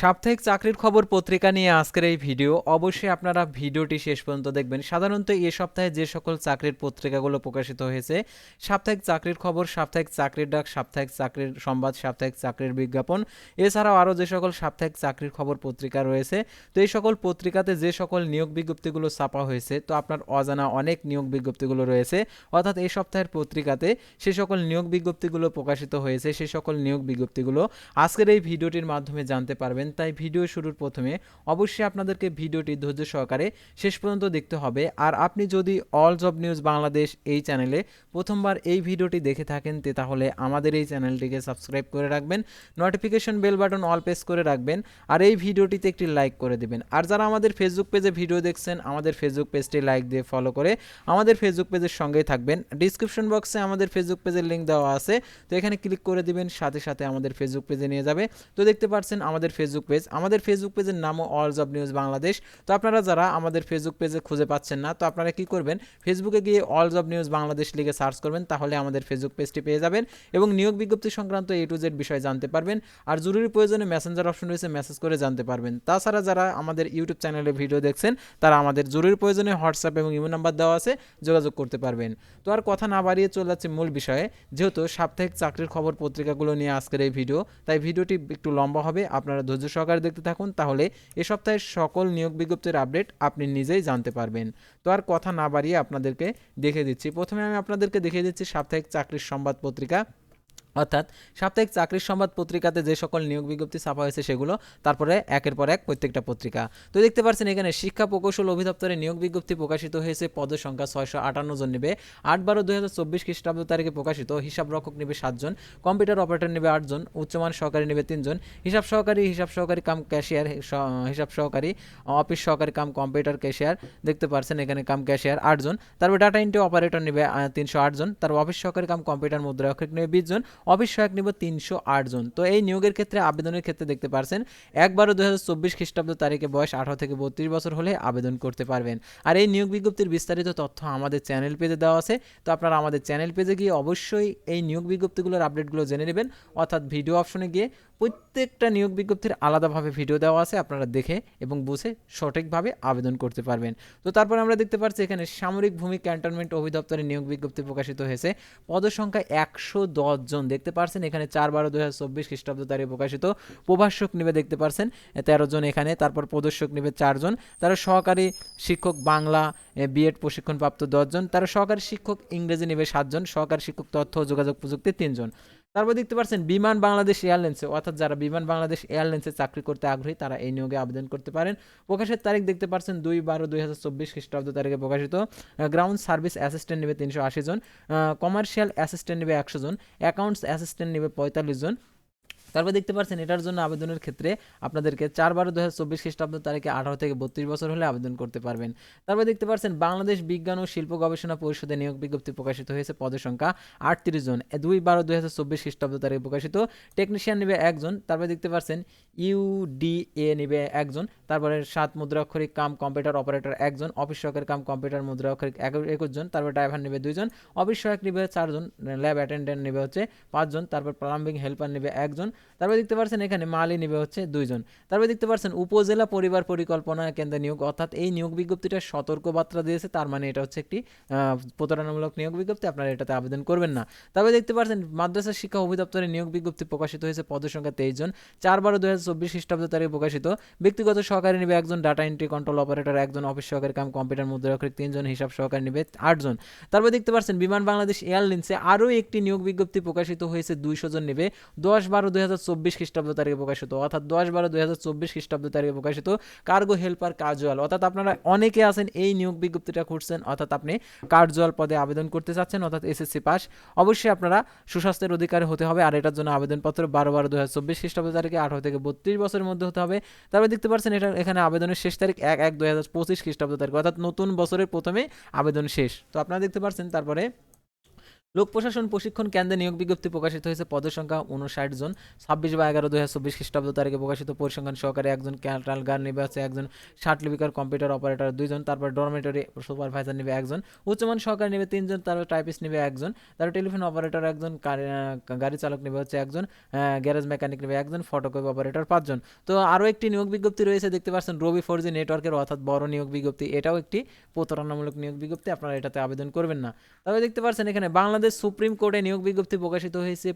সাপ্তাহিক চাকরির খবর পত্রিকা নিয়ে আজকের এই ভিডিও। অবশ্যই আপনারা ভিডিওটি শেষ পর্যন্ত দেখবেন। সাধারণত এ সপ্তাহে যে সকল চাকরির পত্রিকাগুলো প্রকাশিত হয়েছে, সাপ্তাহিক চাকরির খবর, সাপ্তাহিক চাকরির ডাক, সাপ্তাহিক চাকরির সংবাদ, সাপ্তাহিক চাকরির বিজ্ঞাপন, এছাড়াও আরও যে সকল সাপ্তাহিক চাকরির খবর পত্রিকা রয়েছে, তো এই সকল পত্রিকাতে যে সকল নিয়োগ বিজ্ঞপ্তিগুলো ছাপা হয়েছে, তো আপনার অজানা অনেক নিয়োগ বিজ্ঞপ্তিগুলো রয়েছে। অর্থাৎ এই সপ্তাহের পত্রিকাতে সে সকল নিয়োগ বিজ্ঞপ্তিগুলো প্রকাশিত হয়েছে, সে সকল নিয়োগ বিজ্ঞপ্তিগুলো আজকের এই ভিডিওটির মাধ্যমে জানতে পারবেন। তাই ভিডিও শুরুর প্রথমে অবশ্যই আপনাদেরকে ভিডিওটি ধৈর্য সহকারে শেষ পর্যন্ত দেখতে হবে। আর আপনি যদি অল জব নিউজ বাংলাদেশ এই চ্যানেলে প্রথমবার এই ভিডিওটি দেখে থাকেন, তে তাহলে আমাদের এই চ্যানেলটিকে সাবস্ক্রাইব করে রাখবেন notification bell button all press করে রাখবেন, আর এই ভিডিওটিতে একটি লাইক করে দেবেন। আর যারা আমাদের ফেসবুক পেজে ভিডিও দেখছেন, আমাদের ফেসবুক পেজটি লাইক দিয়ে ফলো করে আমাদের ফেসবুক পেজের সঙ্গেই থাকবেন। ডিসক্রিপশন বক্সে আমাদের ফেসবুক পেজের লিঙ্ক দেওয়া আছে, তো এখানে ক্লিক করে দিবেন, সাথে সাথে আমাদের ফেসবুক পেজে নিয়ে যাবে। তো দেখতে পাচ্ছেন, আমাদের ফেসবুক পেজ আমাদের ফেসবুক পেজের নামও অল জব নিউজ বাংলাদেশ তো আপনারা যারা আমাদের ফেসবুক পেজে খুঁজে পাচ্ছেন না, তো আপনারা কি করবেন? ফেসবুকে গিয়ে অল জব নিউজ বাংলাদেশ লিখে সার্চ করবেন, তাহলে আমাদের ফেসবুক পেজটি পেয়ে যাবেন এবং নিয়োগ বিজ্ঞপ্তি সংক্রান্ত এ টু জেড বিষয়ে জানতে পারবেন। আর জরুরি প্রয়োজনে মেসেঞ্জার অপশন রয়েছে মেসেজ করে জানতে পারবেন। তাছাড়া যারা আমাদের ইউটিউব চ্যানেলে ভিডিও দেখছেন, তারা আমাদের জরুরি প্রয়োজনে হোয়াটসঅ্যাপ এবং ইমেল নাম্বার দেওয়া আছে, যোগাযোগ করতে পারবেন। তো আর কথা না বাড়িয়ে চলে যাচ্ছে মূল বিষয়ে। যেহেতু সাপ্তাহিক চাকরির খবর পত্রিকাগুলো নিয়ে আজকের এই ভিডিও তাই ভিডিওটি একটু লম্বা হবে, আপনারা ধৈর্য সহকারে দেখতে থাকুন, তাহলে এ সপ্তাহের সকল নিয়োগ বিজ্ঞপ্তির আপডেট আপনি নিজেই জানতে পারবেন। তো আর কথা না বাড়িয়ে আপনাদেরকে দেখে দিচ্ছি। প্রথমে আমি আপনাদেরকে দেখিয়ে দিচ্ছি সাপ্তাহিক চাকরির সংবাদ পত্রিকা। অর্থাৎ সাপ্তাহিক চাকরির সংবাদ পত্রিকাতে যে সকল নিয়োগ বিজ্ঞপ্তি ছাপা হয়েছে সেগুলো, তারপরে একের পর এক প্রত্যেকটা পত্রিকা। তো দেখতে পাচ্ছেন এখানে শিক্ষা প্রকৌশল অধিদপ্তরে নিয়োগ বিজ্ঞপ্তি প্রকাশিত হয়েছে পদ সংখ্যা ছয়শো আটান্ন জন নেবে। আট বারো দুই হাজার চব্বিশ খ্রিস্টাব্দ তারিখে প্রকাশিত, হিসাব রক্ষক নেবে সাতজন কম্পিউটার অপারেটর নেবে আটজন উচ্চমান সহকারী নেবে তিনজন হিসাব সহকারী হিসাব সহকারী কাম ক্যাশিয়ার হিসাব সহকারী, অফিস সহকারী কাম কম্পিউটার ক্যাশিয়ার, দেখতে পাচ্ছেন এখানে কাম ক্যাশিয়ার আটজন তারপর ডাটা এন্ট্রি অপারেটর নেবে তিনশো আটজন তারপর অফিস সহকারী কাম কম্পিউটার মুদ্রাক্ষরিক নেবে বিশ জন অফিস সহায়ক নিব তিনশো আট জন। তো এই নিয়োগের ক্ষেত্রে আবেদনের ক্ষেত্রে দেখতে পারছেন, একবারও দু হাজার চব্বিশ খ্রিস্টাব্দ তারিখে বয়স আঠারো থেকে বত্রিশ বছর হলে আবেদন করতে পারবেন। আর এই নিয়োগ বিজ্ঞপ্তির বিস্তারিত তথ্য আমাদের চ্যানেল পেজে দেওয়া আছে। তো আপনারা আমাদের চ্যানেল পেজে গিয়ে অবশ্যই এই নিয়োগ বিজ্ঞপ্তিগুলোর আপডেটগুলো জেনে নেবেন, অর্থাৎ ভিডিও অপশনে গিয়ে প্রত্যেকটা নিয়োগ বিজ্ঞপ্তির আলাদাভাবে ভিডিও দেওয়া আছে, আপনারা দেখে এবং বুঝে সঠিকভাবে আবেদন করতে পারবেন। তো তারপর আমরা দেখতে পাচ্ছি এখানে সামরিক ভূমি ক্যান্টনমেন্ট অধিদপ্তরে নিয়োগ বিজ্ঞপ্তি প্রকাশিত হয়েছে। পদসংখ্যা একশো দশ জন দেখতে পারছেন, এখানে চার বারো দু হাজার চব্বিশ খ্রিস্টাব্দ তারিখে প্রকাশিত। প্রভাষক নিবে দেখতে পারছেন, তেরো জন এখানে, তারপর প্রদর্শক নিবে চারজন। তারা সহকারী শিক্ষক বাংলা বিএড প্রশিক্ষণপ্রাপ্ত দশজন তারা সহকারী শিক্ষক ইংরেজি নেবে সাতজন, সহকারী শিক্ষক তথ্য ও যোগাযোগ প্রযুক্তি তিনজন। তারপর দেখতে পাচ্ছেন বিমান বাংলাদেশ এয়ারলাইন্সে, অর্থাৎ যারা বিমান বাংলাদেশ এয়ারলাইন্সে চাকরি করতে আগ্রহী, তারা এই নিয়োগে আবেদন করতে পারেন। প্রকাশের তারিখ দেখতে পারছেন দুই বারো দুই হাজার চব্বিশ খ্রিস্টাব্দ তারিখে প্রকাশিত। গ্রাউন্ড সার্ভিস অ্যাসিস্ট্যান্ট নেবে তিনশো আশি জন কমার্শিয়াল অ্যাসিস্ট্যান্ট নেবে একশো জন অ্যাকাউন্টস অ্যাসিস্ট্যান্ট নেবে পঁয়তাল্লিশ জন তারপর দেখতে পাচ্ছেন, এটার জন্য আবেদনের ক্ষেত্রে আপনাদেরকে চার বারো দু হাজার চব্বিশ খ্রিস্টাব্দ তারিখে আঠারো থেকে বত্রিশ বছর হলে আবেদন করতে পারবেন। তারপর দেখতে পাচ্ছেন, বাংলাদেশ বিজ্ঞান ও শিল্প গবেষণা পরিষদে নিয়োগ বিজ্ঞপ্তি প্রকাশিত হয়েছে। পদের সংখ্যা আটত্রিশ জন। দুই বারো দু হাজার চব্বিশ খ্রিস্টাব্দ তারিখে প্রকাশিত। টেকনিশিয়ান নেবে একজন। তারপর দেখতে পাচ্ছেন ইউডিএ নেবে একজন। তারপরে সাত মুদ্রাক্ষরিক কাম কম্পিউটার অপারেটর একজন, অফিস সহকারী কাম কম্পিউটার মুদ্রাক্ষরিক একুশ জন, তারপর ড্রাইভার নেবে দুইজন অফিস সহায়ক নেবে চারজন ল্যাব অ্যাটেন্ডেন্ট নেবে হচ্ছে পাঁচজন তারপর প্লাম্বিং হেল্পার নেবে একজন তারপর দেখতে পাচ্ছেন এখানে মালি নেবে হচ্ছে দুইজন তারপর দেখতে পাচ্ছেন উপজেলা পরিবার পরিকল্পনা কেন্দ্রে নিয়োগ, অর্থাৎ এই নিয়োগ বিজ্ঞপ্তিটা সতর্ক বার্তা দিয়েছে, তার মানে এটা হচ্ছে একটি প্রতারণামূলক নিয়োগ বিজ্ঞপ্তি, আপনারা এটাতে আবেদন করবেন না। তারপরে দেখতে পাচ্ছেন মাদ্রাসা শিক্ষা অধিদপ্তরে নিয়োগ বিজ্ঞপ্তি প্রকাশিত হয়েছে, পদের সংখ্যা তেইশ জন, চার বারো দু হাজার চব্বিশ খ্রিস্টাব্দ তারিখে প্রকাশিত, ব্যক্তিগত সহকারী নেবে, একজন ডাটা এন্ট্রি কন্ট্রোল অপারেটর একজন অফিস সহকারী কাম কম্পিউটার মুদ্রাক্ষরিক তিনজন হিসাব সহকারী নেবে, আটজন। তারপর দেখতে পাচ্ছেন, বিমান বাংলাদেশ এয়ারলাইন্সে আরও একটি নিয়োগ বিজ্ঞপ্তি প্রকাশিত হয়েছে, দুইশো জন নেবে। দশ বারো দুই হাজার চব্বিশ খ্রিস্টাব্দ তারিখে প্রকাশিত, অর্থাৎ দশ বারো দুই হাজার চব্বিশ খ্রিস্টাব্দ তারিখে প্রকাশিত কার্গো হেল্পার কাজুয়াল অর্থাৎ আপনারা অনেকে আছেন, এই নিয়োগ বিজ্ঞপ্তিটা খুঁজছেন, অর্থাৎ আপনি কার্জুয়াল পদে আবেদন করতে চাচ্ছেন, অর্থাৎ এসএসসি পাস অবশ্যই আপনারা সুস্বাস্থ্যের অধিকার হতে হবে, আর এটার জন্য আবেদনপত্র বারো বারো দু হাজার চব্বিশ খ্রিস্টাব্দ তারিখে আঠারো থেকে বত্রিশ বছরের মধ্যে হতে হবে। তারপরে দেখতে পাচ্ছেন, এটা এখানে আবেদনের শেষ তারিখ এক এক দুই হাজার পঁচিশ খ্রিস্টাব্দ তারিখ, অর্থাৎ নতুন বছরের প্রথমে আবেদন শেষ। তো আপনারা দেখতে পাচ্ছেন তারপরে লোক প্রশাসন প্রশিক্ষণ কেন্দ্রে নিয়োগ বিজ্ঞপ্তি প্রকাশিত হয়েছে। পদের সংখ্যা উনষাট জন। ছাব্বিশ বা এগারো দুই হাজার চব্বিশ খ্রিস্টাব্দ তারিখে প্রকাশিত পরিসংখ্যান সহকারে একজন ক্যাটাল গার্ড নেবে আছে একজন ষাট লিপিকার কম্পিউটার অপারেটর দুইজন, তারপর ডরমেটরি সুপারভাইজার নেবে একজন, উচ্চমান সহকারী নেবে তিনজন, তারপর টাইপিস্ট নেবে একজন, তারপর টেলিফোন অপারেটর একজন, গাড়ি- চালক নেবে হচ্ছে একজন গ্যারেজ মেকানিক নেবে একজন, ফটোকপি অপারেটর পাঁচজন। তো আরও একটি নিয়োগ বিজ্ঞপ্তি রয়েছে, দেখতে পাচ্ছেন রবি ফোর জি নেটওয়ার্কের, অর্থাৎ বড় নিয়োগ বিজ্ঞপ্তি। এটাও একটি প্রতারণামূলক নিয়োগ বিজ্ঞপ্তি, আপনারা এটাতে আবেদন করবেন না। তবে দেখতে পাচ্ছেন এখানে বাংলাদেশ সুপ্রিম কোর্টে নিয়োগ বিজ্ঞপ্তি প্রকাশিত হয়েছে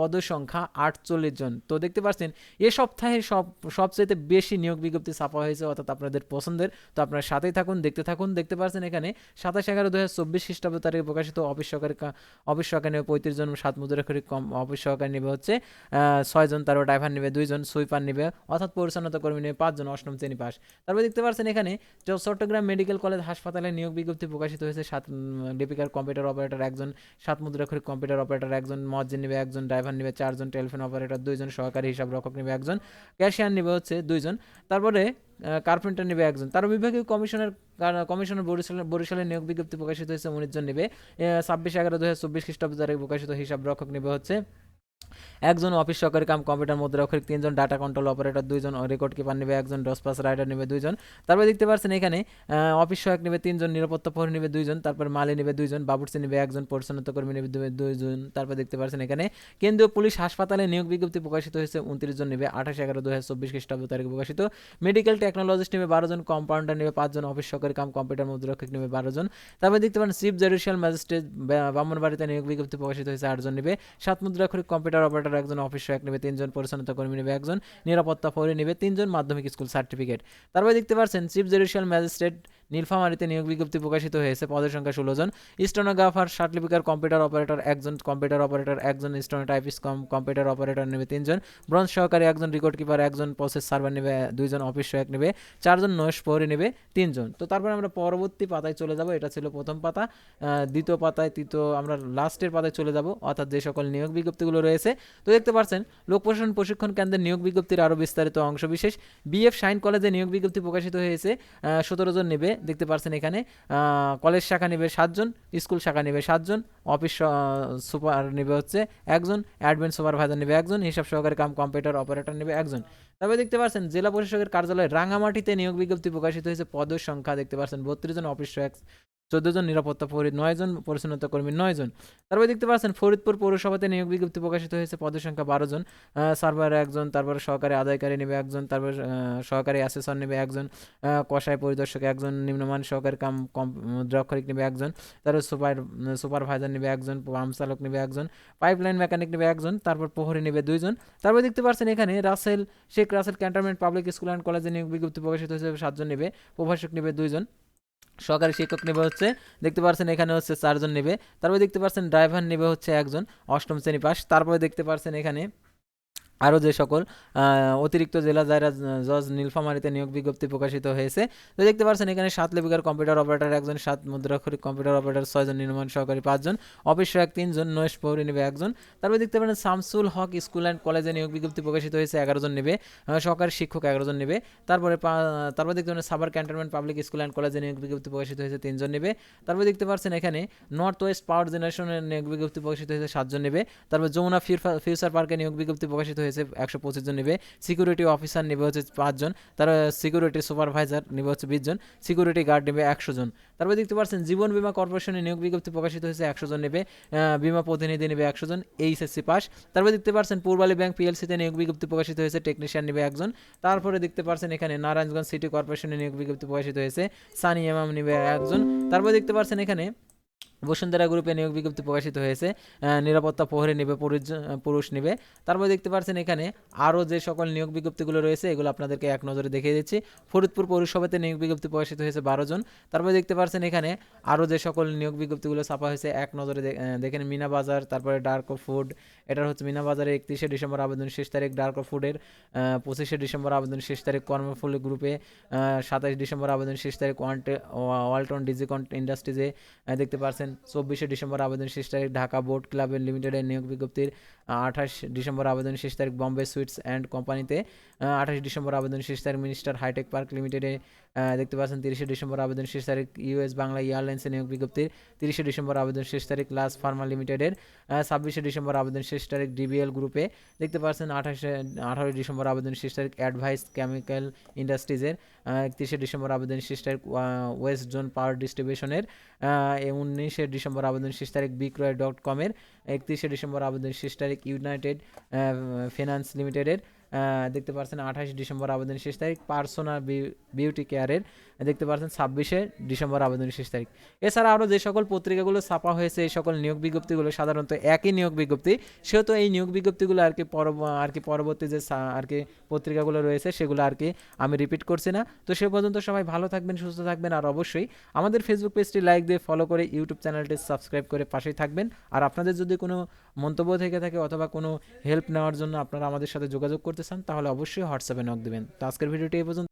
পদ সংখ্যা আটচল্লিশ জন। তো দেখতে পাচ্ছেন, এ সপ্তাহে সব সবচেয়ে বেশি নিয়োগ বিজ্ঞপ্তি ছাপা হয়েছে অর্থাৎ আপনাদের পছন্দের। তো আপনার সাথেই থাকুন, দেখতে থাকুন, দেখতে পাচ্ছেন এখানে সাতাশ এগারো দু হাজার চব্বিশ খ্রিস্টাব্দ তারিখে প্রকাশিত অফিস সহকারী অফিস সহকারী নেবে পঁয়ত্রিশ জন, সাত মুদ্রাক্ষরিক কম, অফিস সহকারী নেবে হচ্ছে ছয়জন তারপর ড্রাইভার নেবে দুইজন সুইপার নেবে, অর্থাৎ পরিচ্ছন্নতা কর্মী নেবে পাঁচজন অষ্টম শ্রেণি পাস। তারপর দেখতে পাচ্ছেন এখানে চট্টগ্রাম মেডিকেল কলেজ হাসপাতালে নিয়োগ বিজ্ঞপ্তি প্রকাশিত হয়েছে, সাত লিপিকার কম্পিউটার অপারেটর একজন, সাত মুদ্রাক্ষরিক কম্পিউটার অপারেটর একজন মজ্জিন নেবে একজন ড্রাইভার নেবে, চারজন টেলিফোন অপারেটর দুইজন সহকারী হিসাব রক্ষক নেবে একজন ক্যাশিয়ার নেবে হচ্ছে দুইজন, তারপরে কার্পেন্টার নেবে একজন। তার বিভাগীয় কমিশনের কমিশনার বরিশালের বরিশালের নিয়োগ বিজ্ঞপ্তি প্রকাশিত হয়েছে, উনিশজন নেবে। ছাব্বিশ এগারো দু হাজার চব্বিশ খ্রিস্টাব্দ তারিখ প্রকাশিত হিসাব রক্ষক নেবে হচ্ছে একজন অফিস সহকারী কাম কম্পিউটার মুদ্রাক্ষরিক তিনজন ডাটা কন্ট্রোল অপারেটর, দুইজন রেকর্ড কিপার নেবে, একজন ডসপাস রাইডার নেবে দুইজন। তারপরে দেখতে পাচ্ছেন এখানে অফিস সহায়ক নেবে তিনজন, নিরাপত্তা প্রহরী নেবে দুইজন, তারপর মালি নেবে দুইজন, বাবুর্চি নেবে একজন, পরিচ্ছন্নতা কর্মী নেবে দুই- দুইজন। তারপর দেখতে পাচ্ছেন এখানে, কেন্দ্রীয় পুলিশ হাসপাতালে নিয়োগ বিজ্ঞপ্তি প্রকাশিত হয়েছে, উনত্রিশ জন নেবে, আঠাশ, এগারো দু হাজার চব্বিশ খ্রিস্টাব্দ তারিখে প্রকাশিত। মেডিকেল টেকনোলজিস্ট নেবে বারো জন, কম্পাউন্ডার নেবে পাঁচজন অফিস সহকারী কাম কম্পিউটার মুদ্রাক্ষরিক নেবে বারো জন। তারপর দেখতে পারেন, চিফ জুডিশিয়াল ম্যাজিস্ট্রেট ব্রাহ্মণবাড়িতে নিয়োগ বিজ্ঞপ্তি প্রকাশিত হয়েছে আটজন নেবে। সাত মুদ্রাক্ষরিক কম্পিউটার অপারেটর একজন অফিসার এক নেবে, তিনজন পরিচ্ছন্নতা কর্মী নেবে একজন, নিরাপত্তা ফৌরি নেবে তিনজন মাধ্যমিক স্কুল সার্টিফিকেট তারপরে দেখতে পাচ্ছেন চিফ জুডিশিয়াল ম্যাজিস্ট্রেট নীলফামারীতে নিয়োগ বিজ্ঞপ্তি প্রকাশিত হয়েছে। পদের সংখ্যা ষোলো জন। স্টোনোগ্রাফার সার্টিফিকার কম্পিউটার অপারেটর একজন, কম্পিউটার অপারেটর একজন স্টোনোটাইপিস্ট কম্পিউটার অপারেটর নেবে তিনজন ব্রঞ্জ সহকারী একজন, রেকর্ড কিপার একজন, প্রসেস সার্ভার নেবে দুইজন অফিস সহায়ক নেবে চারজন নয়েশ পৌরি নেবে তিনজন তো তারপরে আমরা পরবর্তী পাতায় চলে যাব। এটা ছিল প্রথম পাতা। দ্বিতীয় পাতায়, তৃতীয়, আমরা লাস্টের পাতায় চলে যাব। অর্থাৎ যে সকল নিয়োগ বিজ্ঞপ্তিগুলো রয়েছে। তো দেখতে পাচ্ছেন লোক প্রশাসন প্রশিক্ষণ কেন্দ্রের নিয়োগ বিজ্ঞপ্তির আরও বিস্তারিত অংশ বিশেষ। বিএফ সাইন কলেজে নিয়োগ বিজ্ঞপ্তি প্রকাশিত হয়েছে। সতেরো জন নেবে। দেখতে পাচ্ছেন এখানে। কলেজ শাখা নেবে সাতজন স্কুল শাখা নেবে সাতজন অফিস সুপার নেবে হচ্ছে একজন অ্যাডমিন সুপারভাইজার নেবে একজন, হিসাব সহকারী কাম কম্পিউটার অপারেটর নেবে একজন। তবে দেখতে পাচ্ছেন জেলা প্রশাসকের কার্যালয়ে রাঙামাটিতে নিয়োগ বিজ্ঞপ্তি প্রকাশিত হয়েছে, পদের সংখ্যা দেখতে পাচ্ছেন বত্রিশ জন অফিস চোদ্দ জন, নিরাপত্তা প্রহরী নয় জন, পরিচ্ছন্নতা কর্মী নয় জন। তারপরে দেখতে পাচ্ছেন, ফরিদপুর পৌরসভাতে নিয়োগ বিজ্ঞপ্তি প্রকাশিত হয়েছে, পদের সংখ্যা বারো জন। সার্ভার একজন, তারপর সহকারী আদায়কারী নেবে একজন, তারপর সহকারী অ্যাসেসর নেবে একজন কষাই পরিদর্শক একজন, নিম্নমান সহকারী কাম, কম মুদ্রাক্ষরিক নেবে একজন, তারপর সুপার, সুপারভাইজার নেবে একজন, পাম্প চালক নেবে একজন, পাইপলাইন মেকানিক নেবে একজন, তারপর প্রহরী নেবে দুইজন। তারপর দেখতে পাচ্ছেন এখানে Russel, Sheikh Russel cantonment public school and কলেজে নিয়োগ বিজ্ঞপ্তি প্রকাশিত হয়েছে, সাতজন নেবে, প্রভাষক নেবে দুইজন। সহকারী শিক্ষক নেবে হচ্ছে, দেখতে পাচ্ছেন এখানে হচ্ছে চারজন নেবে, তারপরে দেখতে পাচ্ছেন ড্রাইভার নেবে হচ্ছে একজন, অষ্টম শ্রেণি পাস, তারপরে দেখতে পাচ্ছেন এখানে আরও যে সকল অতিরিক্ত জেলা দায়রা জজ নীলফামারীতে নিয়োগ বিজ্ঞপ্তি প্রকাশিত হয়েছে, তো দেখতে পাচ্ছেন এখানে সাত লিপিকার কম্পিউটার অপারেটর, একজন সাত মুদ্রাক্ষরিক কম্পিউটার অপারেটর, ছয়জন নির্মাণ সহকারী, পাঁচজন, অফিস সহায়ক তিনজন নয়েশ পৌরী নেবে একজন। তারপরে দেখতে পারেন শামসুল হক স্কুল অ্যান্ড কলেজে নিয়োগ বিজ্ঞপ্তি প্রকাশিত হয়েছে এগারো জন নেবে সহকারী শিক্ষক এগারো জন নেবে। তারপরে তারপরে দেখতে পারেন সাবার ক্যান্টনমেন্ট পাবলিক স্কুল অ্যান্ড কলেজে নিয়োগ বিজ্ঞপ্তি প্রকাশিত হয়েছে, তিনজন নেবে। তারপরে দেখতে পাচ্ছেন এখানে নর্থ ওয়েস্ট পাওয়ার জেনারেশনের নিয়োগ বিজ্ঞপ্তি প্রকাশিত হয়েছে, সাতজন নেবে। তারপর যমুনা ফিউচার পার্কে নিয়োগ বিজ্ঞপ্তি প্রকাশিত হয়েছে একশো পঁচিশ জন নেবে। সিকিউরিটি অফিসার নেবে হচ্ছে পাঁচজন, তারপর সিকিউরিটি সুপারভাইজার নেবে হচ্ছে বিশ জন সিকিউরিটি গার্ড নেবে একশো জন। তারপর দেখতে পাচ্ছেন, জীবন বীমা কর্পোরেশনের নিয়োগ বিজ্ঞপ্তি প্রকাশিত হয়েছে, একশো জন নেবে বীমা প্রতিনিধি নেবে একশো জন, এইচএসসি পাস। তারপর দেখতে পাচ্ছেন, পূর্বালী ব্যাংক পিএলসিতে নিয়োগ বিজ্ঞপ্তি প্রকাশিত হয়েছে টেকনিশিয়ান নেবে একজন। তারপরে দেখতে পাচ্ছেন, এখানে নারায়ণগঞ্জ সিটি কর্পোরেশনের নিয়োগ বিজ্ঞপ্তি প্রকাশিত হয়েছে, সানি এমাম নেবে একজন। তারপর দেখতে পাচ্ছেন, এখানে বসুন্ধরা গ্রুপে নিয়োগ বিজ্ঞপ্তি প্রকাশিত হয়েছে নিরাপত্তা প্রহরে নেবে, পুরুষ পুরুষ নেবে। তারপর দেখতে পাচ্ছেন এখানে আরও যে সকল নিয়োগ বিজ্ঞপ্তিগুলো রয়েছে, এগুলো আপনাদেরকে এক নজরে দেখিয়ে দিচ্ছি। ফরিদপুর পৌরসভাতে নিয়োগ বিজ্ঞপ্তি প্রকাশিত হয়েছে বারো জন। তারপরে দেখতে পাচ্ছেন এখানে আরও যে সকল নিয়োগ বিজ্ঞপ্তিগুলো ছাপা হয়েছে, এক নজরে দেখেন মিনা বাজার, তারপরে ডার্ক ফুড, এটার হচ্ছে মিনা বাজারে একত্রিশে ডিসেম্বর আবেদন শেষ তারিখ, ডার্ক ফুডের পঁচিশে ডিসেম্বর আবেদন শেষ তারিখ, কর্মফুল গ্রুপে সাতাশ ডিসেম্বর আবেদন শেষ তারিখ, ওয়ান্টে ওয়ালটন ডিজিকন ইন্ডাস্ট্রিজে দেখতে পাচ্ছেন চব্বিশে ডিসেম্বর আবেদন শেষ তারিখ, ঢাকা বোর্ড ক্লাব লিমিটেডের নিয়োগ বিজ্ঞপ্তির আঠাশ ডিসেম্বর আবেদন শেষ তারিখ, বম্বে সুইটস অ্যান্ড কোম্পানিতে আঠাশ ডিসেম্বর আবেদন শেষ তারিখ, মিনিস্টার হাইটেক পার্ক লিমিটেডে দেখতে পাচ্ছেন তিরিশে ডিসেম্বর আবেদন শেষ তারিখ ইউএস বাংলা এয়ারলাইন্সে নিয়োগ বিজ্ঞপ্তির তিরিশে ডিসেম্বর আবেদন শেষ তারিখ, লাস ফার্মা লিমিটেডের ছাব্বিশে ডিসেম্বর আবেদন শেষ তারিখ ডিবিএল গ্রুপে দেখতে পাচ্ছেন আঠাশে, আঠারোই ডিসেম্বর আবেদন শেষ তারিখ অ্যাডভাইস কেমিক্যাল ইন্ডাস্ট্রিজের একত্রিশে ডিসেম্বর আবেদন শেষ তারিখ ওয়েস্ট জোন পাওয়ার ডিস্ট্রিবিউশনের উনিশে ডিসেম্বর আবেদন শেষ তারিখ বিক্রয় ডট কমের একত্রিশে ডিসেম্বর আবেদন শেষ তারিখ ইউনাইটেড ফিনান্স লিমিটেডের দেখতে পাচ্ছেন আঠাশ ডিসেম্বর আবেদন শেষ তারিখ। পার্সোনাল বিউটি কেয়ারের দেখতে পাচ্ছেন ছাব্বিশে ডিসেম্বর আবেদনের শেষ তারিখ। এছাড়া আরও যে সকল পত্রিকাগুলো ছাপা হয়েছে, এই সকল নিয়োগ বিজ্ঞপ্তিগুলো, সাধারণত একই নিয়োগ বিজ্ঞপ্তি, সেহেতু এই নিয়োগ বিজ্ঞপ্তিগুলো আর কি আর কি পরবর্তী যে আর কি পত্রিকাগুলো রয়েছে, সেগুলো আর কি আমি রিপিট করছি না। তো সে পর্যন্ত সবাই ভালো থাকবেন, সুস্থ থাকবেন, আর অবশ্যই আমাদের ফেসবুক পেজটি লাইক দিয়ে ফলো করে ইউটিউব চ্যানেলটি সাবস্ক্রাইব করে পাশেই থাকবেন। আর আপনাদের যদি কোনো মন্তব্য থেকে থাকে অথবা কোনো হেল্প নেওয়ার জন্য আপনারা আমাদের সাথে যোগাযোগ করতে চান, তাহলে অবশ্যই হোয়াটসঅ্যাপে নক দেবেন। তো আজকের ভিডিওটি এই পর্যন্ত